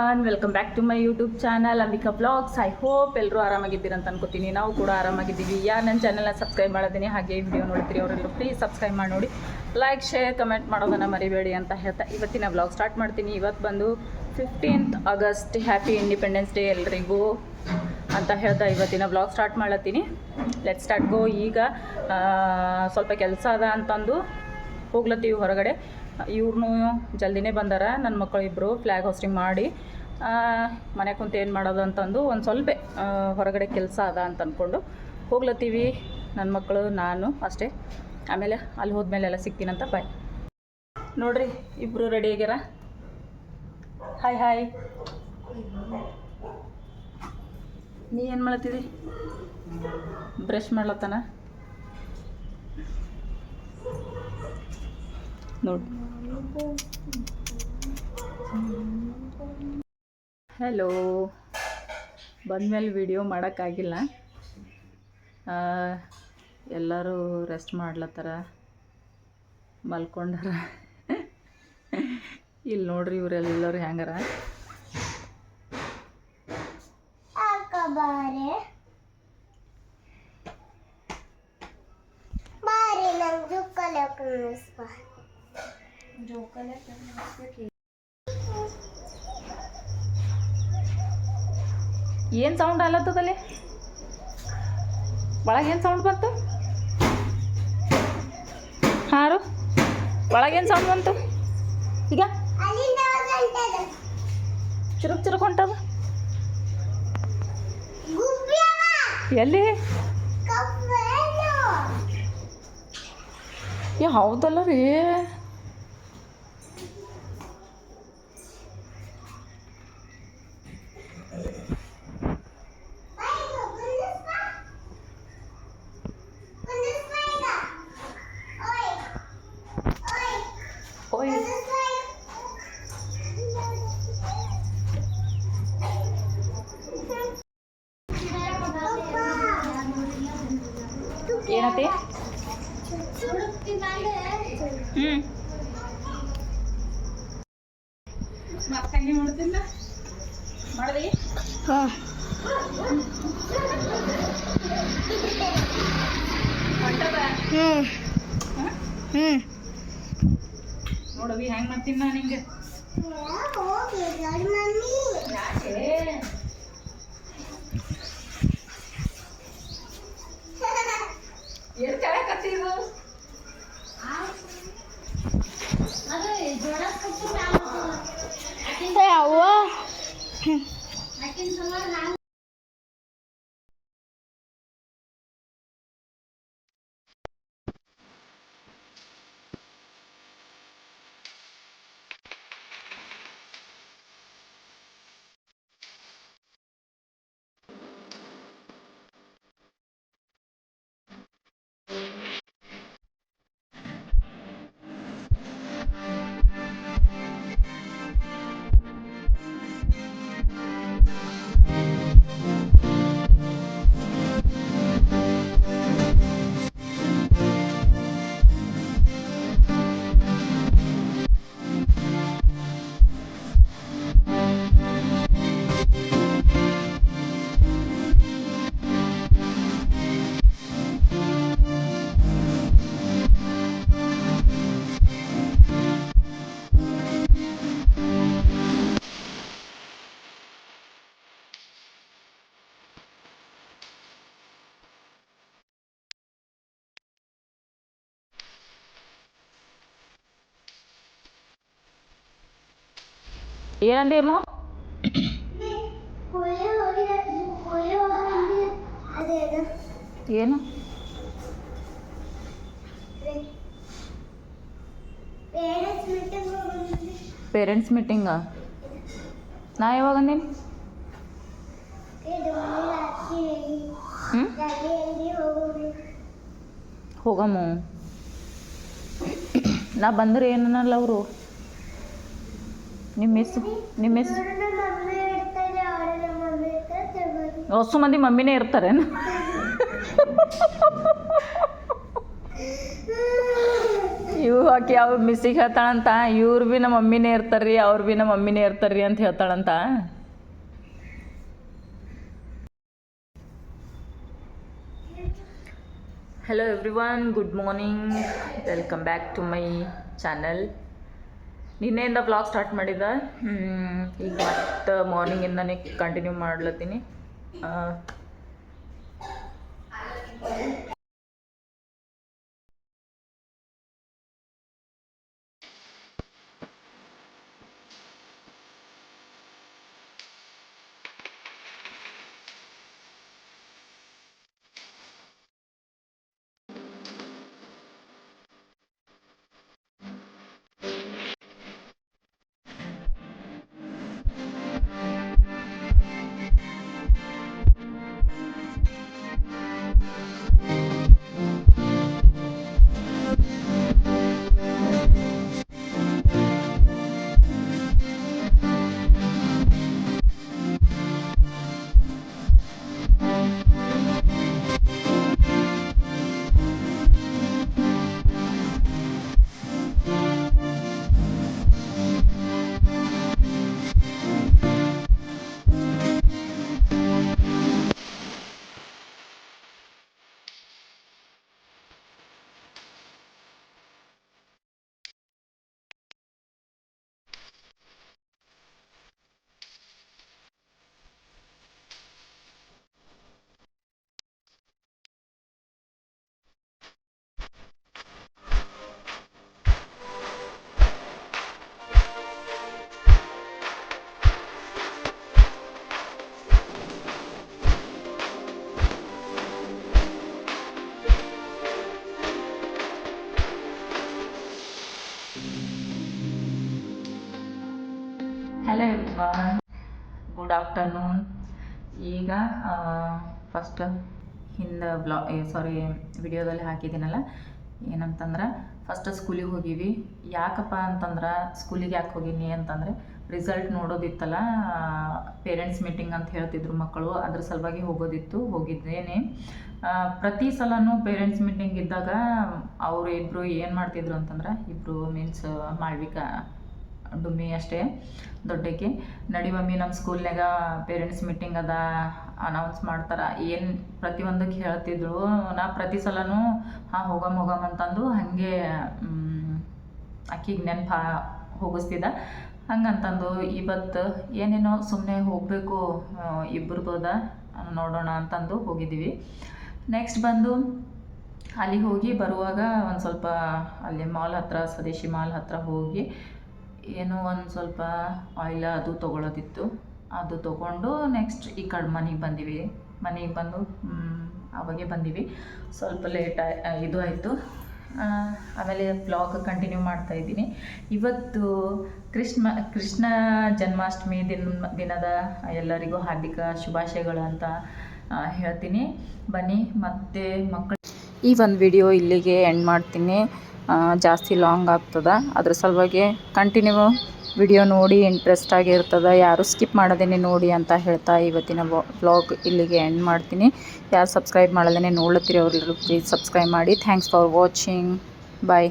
One welcome back to my YouTube channel Ambika vlogs I hope ಎಲ್ಲರೂ ಆರಾಮಾಗಿದ್ದೀರ ಅಂತ ಅನ್ಕೋತೀನಿ. ನಾವು ಕೂಡ ಆರಾಮಾಗಿದ್ದೀವಿ. ಯಾರು ನನ್ನ ಚಾನಲ್ನ ಸಬ್ಸ್ಕ್ರೈಬ್ ಮಾಡಿದ್ದೀನಿ ಹಾಗೆ ಈ ವಿಡಿಯೋ ನೋಡ್ತೀರಿ, ಅವರೆಲ್ಲರೂ ಪ್ಲೀಸ್ ಸಬ್ಸ್ಕ್ರೈಬ್ ಮಾಡಿ ನೋಡಿ. ಲೈಕ್ ಶೇರ್ ಕಮೆಂಟ್ ಮಾಡೋದನ್ನು ಮರಿಬೇಡಿ ಅಂತ ಹೇಳ್ತಾ ಇವತ್ತಿನ ಬ್ಲಾಗ್ ಸ್ಟಾರ್ಟ್ ಮಾಡ್ತೀನಿ. ಇವತ್ತು ಬಂದು fifteenth August happy independence day ಎಲ್ರಿಗೂ ಅಂತ ಹೇಳ್ತಾ ಇವತ್ತಿನ blog start ಮಾಡ್ಲತ್ತೀನಿ. Let start go. ಈಗ ಸ್ವಲ್ಪ ಕೆಲಸ ಅದ ಅಂತಂದು ಹೋಗ್ಲತ್ತೀವಿ ಹೊರಗಡೆ. ಇವ್ರನ್ನೂ ಜಲ್ದಿನೇ ಬಂದಾರ. ನನ್ನ ಮಕ್ಕಳು ಇಬ್ಬರು ಫ್ಲ್ಯಾಗ್ ಹೋಸ್ಟಿಂಗ್ ಮಾಡಿ. ಮನೆ ಕುಂತು ಏನು ಮಾಡೋದು ಅಂತಂದು ಒಂದು ಸ್ವಲ್ಪ ಹೊರಗಡೆ ಕೆಲಸ ಅದ ಅಂತ ಅಂದ್ಕೊಂಡು ಹೋಗ್ಲತ್ತೀವಿ. ನನ್ನ ಮಕ್ಕಳು ನಾನು ಅಷ್ಟೇ. ಆಮೇಲೆ ಅಲ್ಲಿ ಹೋದ್ಮೇಲೆ ಎಲ್ಲ ಸಿಗ್ತೀನಂತ ಬಾಯ್ ನೋಡ್ರಿ ಇಬ್ಬರು ರೆಡಿ ಆಗ್ಯಾರ ಹಾಯ್ ಹಾಯ್ ನೀ ಏನು ಮಾಡತ್ತೀರಿ ಬ್ರಷ್ ಮಾಡ್ಲತ್ತಾನ? ನೋಡಿ. ಹಲೋ ಬಂದಮೇಲೆ ವಿಡಿಯೋ ಮಾಡೋಕ್ಕಾಗಿಲ್ಲ. ಆ, ಎಲ್ಲರೂ ರೆಸ್ಟ್ ಮಾಡ್ಲತ್ತಾರ. ಮಲ್ಕೊಂಡಾರ. ಇಲ್ಲಿ ನೋಡ್ರಿ ಇವರೆಲ್ಲರೂ ಹೆಂಗಾರ? ಜೋಕಾಲಿ ಕುಣಿಸ್ಬಾ ಜೋಕಾಲಿ ಏನು ಸೌಂಡ್ ಅಲ್ಲತ್ತದಲ್ಲಿ ಒಳಗೇನು ಸೌಂಡ್ ಬಂತು? ಹಾರು? ಒಳಗೇನು ಸೌಂಡ್ ಬಂತು? ಈಗ? ಚುರುಕ್ ಚುರುಕ್ ಹೊಂಟದ. ಎಲ್ಲಿ? ಏ, ಹೌದಲ್ಲ ರೀ. ಹ್ಞೂ ಹೊಂಟದ ಹ್ಮ್. ಹ್ಮ್. ನೋಡವಿ ಹೆಂಗೆ ಮಾಡ್ತೀನಿ ನಾನು ಹಿಂಗೆ ಏನು ಕರೆಕತ್ತೀರು coğrafya ಏನಂದಿರ್ಲ ಅದೇನು ಏನು? ಪೇರೆಂಟ್ಸ್ ಮೀಟಿಂಗ್ ನಾ ಯಾವಾಗ ಅಂದೀನಿ? ಹೋಗಮ್ಮ. ನಾ ಬಂದ್ರೆ ಏನನ್ನಲ್ಲ ಅವರು? ನಿಮ್ಮ ಮಿಸ್ ನಿಮ್ಮ ಇರ್ತಾರೆ ಇರ್ತಾರೆ ಹೊಸ ಮಂದಿ ಮಮ್ಮಿನೇ ಇರ್ತಾರೇನು ಇವು ಹಾಕಿ ಅವ್ರ ಮಿಸ್ಸಿಗೆ ಹೇಳ್ತಾಳಂತ. ಇವ್ರು ಭೀ ನಮ್ಮ ಮಮ್ಮಿನೇ ಇರ್ತಾರ್ರಿ, ಅವ್ರು ಭೀ ನಮ್ಮ ಮಮ್ಮಿನೇ ಇರ್ತಾರ್ರಿ ಅಂತ ಹೇಳ್ತಾಳಂತ. Hello every one good morning welcome back to my channel ನಿನ್ನೆಯಿಂದ ಬ್ಲಾಗ್ ಸ್ಟಾರ್ಟ್ ಮಾಡಿದ ಹ್ಮ್, ಈಗ ಮತ್ತೆ ಮಾರ್ನಿಂಗಿಂದನೇ ಕಂಟಿನ್ಯೂ ಮಾಡ್ಲತ್ತೀನಿ. ಹಲೋ ಗುಡ್ ಆಫ್ಟರ್ನೂನ್ ಈಗ ಫಸ್ಟ್ ಹಿಂದೆ ಬ್ಲಾ ಸಾರಿ ವಿಡಿಯೋದಲ್ಲಿ ಹಾಕಿದ್ದೀನಲ್ಲ. ಏನಂತಂದ್ರೆ ಫಸ್ಟ್ ಸ್ಕೂಲಿಗೆ ಹೋಗೀವಿ. ಯಾಕಪ್ಪ ಅಂತಂದ್ರೆ ಸ್ಕೂಲಿಗೆ ಯಾಕೆ ಹೋಗೀನಿ ಅಂತಂದರೆ ರಿಸಲ್ಟ್ ನೋಡೋದಿತ್ತಲ್ಲ ಪೇರೆಂಟ್ಸ್ ಮೀಟಿಂಗ್ ಅಂತ ಹೇಳ್ತಿದ್ರು ಮಕ್ಕಳು. ಅದ್ರ ಸಲುವಾಗಿ ಹೋಗೋದಿತ್ತು, ಹೋಗಿದ್ದೇನೆ. ಪ್ರತಿ ಸಲನೂ ಪೇರೆಂಟ್ಸ್ ಮೀಟಿಂಗ್ ಇದ್ದಾಗ, ಅವರು ಇಬ್ಬರು ಏನು ಮಾಡ್ತಿದ್ರು ಅಂತಂದ್ರೆ ಇಬ್ಬರು ಮೀನ್ಸ್ ಮಾಳ್ವಿಕಾ ಡುಮ್ಮಿ ಅಷ್ಟೇ, ದೊಡ್ಡಕ್ಕೆ. ನಡಿ ಮಮ್ಮಿ, ನಮ್ಮ ಸ್ಕೂಲ್ನಾಗ ಪೇರೆಂಟ್ಸ್ ಮೀಟಿಂಗ್ ಅದ ಅನೌನ್ಸ್ ಮಾಡ್ತಾರೆ. ಏನು ಪ್ರತಿಯೊಂದಕ್ಕೆ ಹೇಳ್ತಿದ್ರು. ನಾ ಪ್ರತಿ ಸಲನೂ, ಹಾಂ, ಹೋಗಮ್ ಹೋಗಮ್ ಅಂತಂದು ಹಾಗೆ ಆಕಿಗೆ ನೆನಪು ಹೋಗಿಸ್ತಿದ್ದ. ಹಂಗಂತಂದು ಇವತ್ತು ಏನೇನೋ ಸುಮ್ಮನೆ ಹೋಗಬೇಕು ಇಬ್ಬರು ಅದ ನೋಡೋಣ ಅಂತಂದು ಹೋಗಿದ್ದೀವಿ. ನೆಕ್ಸ್ಟ್ ಬಂದು ಅಲ್ಲಿಗೆ ಹೋಗಿ ಬರುವಾಗ ಒಂದು ಸ್ವಲ್ಪ ಅಲ್ಲಿ ಮಾಲ್ ಹತ್ರ, ಸ್ವದೇಶಿ ಮಾಲ್ ಹತ್ರ ಹೋಗಿ ಏನೋ ಒಂದು ಸ್ವಲ್ಪ ಆಯಿಲ್ ಅದು ತೊಗೊಳೋದಿತ್ತು. ಅದು ತೊಗೊಂಡು ನೆಕ್ಸ್ಟ್ ಈ ಕಡೆ ಮನೆಗೆ ಬಂದೀವಿ. ಮನೆಗೆ ಬಂದು ಅವಾಗೆ ಬಂದೀವಿ. ಸ್ವಲ್ಪ ಲೇಟ್ ಇದು ಆಯಿತು. ಆಮೇಲೆ ಬ್ಲಾಗ್ ಕಂಟಿನ್ಯೂ ಮಾಡ್ತಾ ಇದ್ದೀನಿ. ಇವತ್ತು ಕೃಷ್ಣ ಕೃಷ್ಣ ಜನ್ಮಾಷ್ಟಮಿ ದಿನ, ದಿನದ ಎಲ್ಲರಿಗೂ ಹಾರ್ದಿಕ ಶುಭಾಶಯಗಳು ಅಂತ ಹೇಳ್ತೀನಿ. ಬನ್ನಿ, ಮತ್ತೆ ಮಕ್ಕಳು ಈ ಒಂದು ವಿಡಿಯೋ ಇಲ್ಲಿಗೆ ಎಂಡ್ ಮಾಡ್ತೀನಿ. ಜಾಸ್ತಿ ಲಾಂಗ್ ಆಗ್ತದ. ಅದ್ರ ಸಲುವಾಗಿ ಕಂಟಿನ್ಯೂ ವಿಡಿಯೋ ನೋಡಿ ಇಂಟ್ರೆಸ್ಟ್ ಆಗಿರ್ತದ ಯಾರು ಸ್ಕಿಪ್ ಮಾಡೋದೇನೆ ನೋಡಿ ಅಂತ ಹೇಳ್ತಾ ಇವತ್ತಿನ ವ್ಲಾಗ್ ಇಲ್ಲಿಗೆ ಎಂಡ್ ಮಾಡ್ತೀನಿ. ಯಾರು ಸಬ್ಸ್ಕ್ರೈಬ್ ಮಾಡೋದೇನೆ ನೋಡ್ಲತ್ತೀರಿ ಅವರೆಲ್ಲರೂ ಪ್ಲೀಸ್ ಸಬ್ಸ್ಕ್ರೈಬ್ ಮಾಡಿ. Thanks for watching bye